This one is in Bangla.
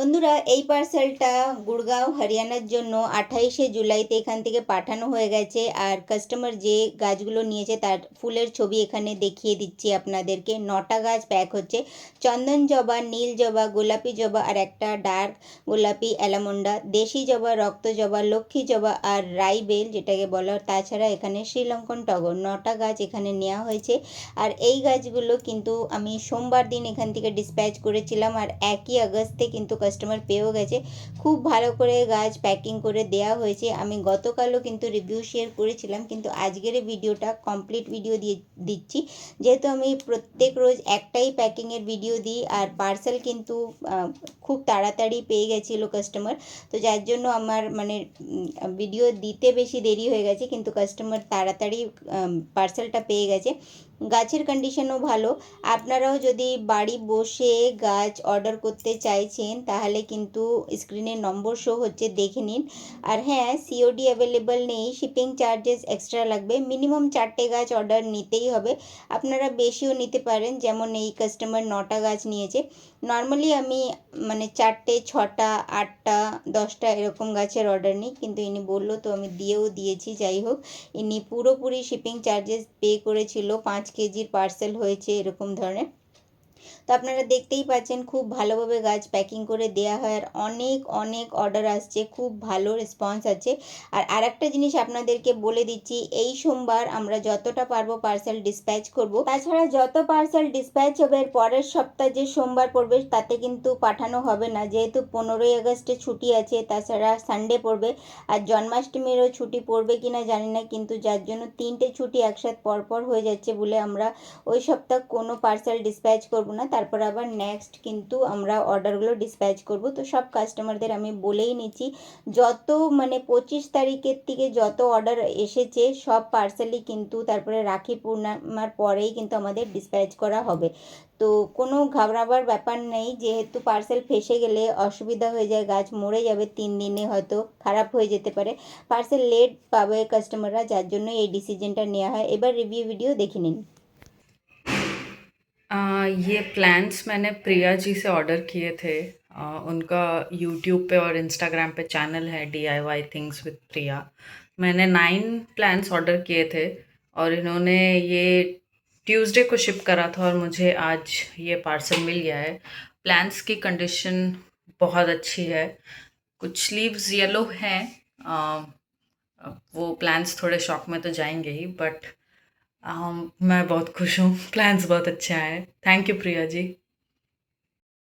বন্ধুরা, এই পার্সেলটা গুড়গাঁও, হরিয়ানার জন্য আঠাইশে জুলাইতে এখান থেকে পাঠানো হয়ে গেছে। আর কাস্টমার যে গাছগুলো নিয়েছে, তার ফুলের ছবি এখানে দেখিয়ে দিচ্ছি আপনাদেরকে। নটা গাছ প্যাক হচ্ছে। চন্দন জবা, নীল জবা, গোলাপি জবা আর একটা ডার্ক গোলাপি অ্যালামন্ডা। দেশি জবা, রক্ত জবা, লক্ষ্মী জবা আর রাইবেল যেটাকে বলা। তাছাড়া এখানে শ্রীলঙ্কন টগর। নটা গাছ এখানে নেওয়া হয়েছে। আর এই গাছগুলো কিন্তু আমি সোমবার দিন এখান থেকে ডিসপ্যাচ করেছিলাম। আর একই আগস্টে কিন্তু কাস্টমার পেয়েও গেছে। খুব ভালো করে গাছ প্যাকিং করে দেওয়া হয়েছে। আমি গতকালও কিন্তু রিভিউ শেয়ার করেছিলাম, কিন্তু আজকের ভিডিওটা কমপ্লিট ভিডিও দিয়ে দিচ্ছি। যেহেতু আমি প্রত্যেক রোজ একটাই প্যাকিংয়ের ভিডিও দিই, আর পার্সেল কিন্তু খুব তাড়াতাড়ি পেয়ে গেছিল কাস্টমার তো যার জন্য আমার মানে ভিডিও দিতে বেশি দেরি হয়ে গেছে, কিন্তু কাস্টমার তাড়াতাড়ি পার্সেলটা পেয়ে গেছে। গাছের কন্ডিশনও ভালো। আপনারাও যদি বাড়ি বসে গাছ অর্ডার করতে চাইছেন, তাহলে কিন্তু স্ক্রিনে নম্বর শো হচ্ছে, দেখে নিন। আর হ্যাঁ সিওডি অ্যাভেলেবল নেই শিপিং চার্জেস এক্সট্রা লাগবে। মিনিমাম চারটে গাছ অর্ডার নিতেই হবে। আপনারা বেশিও নিতে পারেন, যেমন এই কাস্টমার নটা গাছ নিয়েছে। নর্মালি আমি মানে চারটে, ছটা, আটটা, দশটা এরকম গাছের অর্ডার নিই, কিন্তু ইনি বলল তো আমি দিয়েও দিয়েছি, যাই হোক। ইনি পুরোপুরি শিপিং চার্জেস পে করেছিল, পাঁচ কেজির পার্সেল হয়েছে এরকম ধরনের। তো আপনারা দেখতেই পাচ্ছেন খুব ভালোভাবে গাছ প্যাকিং করে দেওয়া হয় আর অনেক অনেক অর্ডার আসছে, খুব ভালো রেসপন্স আছে। আর আরেকটা জিনিস আপনাদেরকে বলে দিচ্ছি, এই সোমবার আমরা যতটা পারব পার্সেল ডিসপ্যাচ করব। তাছাড়া যত পার্সেল ডিসপ্যাচ হবে, এর পরের সপ্তাহ যে সোমবার পড়বে, তাতে কিন্তু পাঠানো হবে না। যেহেতু পনেরোই আগস্টে ছুটি আছে, তাছাড়া সানডে পড়বে। আর জন্মাষ্টমীরও ছুটি পড়বে কি না জানি না, কিন্তু যার জন্য তিনটে ছুটি একসাথে পরপর হয়ে যাচ্ছে বলে আমরা ওই সপ্তাহ কোনো পার্সেল ডিসপ্যাচ করব না। তারপর আবার নেক্সট কিন্তু আমরা অর্ডারগুলো ডিসপ্যাচ করব। তো সব কাস্টমারদের আমি বলেই নিচ্ছি, যত মানে পঁচিশ তারিখের থেকে যত অর্ডার এসেছে, সব পার্সেলই কিন্তু তারপরে রাখি পূর্ণিমার পরেই কিন্তু আমাদের ডিসপ্যাচ করা হবে। তো কোনো ঘাবড়াবার ব্যাপার নেই, যেহেতু পার্সেল ফেসে গেলে অসুবিধা হয়ে যায়, গাছ মরে যাবে, তিন দিনে হয়তো খারাপ হয়ে যেতে পারে। পার্সেল লেট পাবে কাস্টমাররা যার জন্য এই ডিসিশনটা নেওয়া হয়। এবার রিভিউ ভিডিও দেখে নিন। ये प्लान्स मैंने प्रिया जी से ऑर्डर किए थे। आ, उनका यूट्यूब पे और इंस्टाग्राम पे चैनल है D I Y things with Priya मैंने नाइन प्लान्स ऑर्डर किए थे और इन्होंने ये ट्यूसडे को शिप करा था और मुझे आज ये पार्सल मिल गया है। प्लान्स की कंडीशन बहुत अच्छी है। कुछ लीव्स येलो हैं। वो प्लान्स थोड़े शॉक में तो जाएँगे ही बट मैं बहुत खुश हूँ। प्लान्स बहुत अच्छे आए थैंक यू प्रिया जी।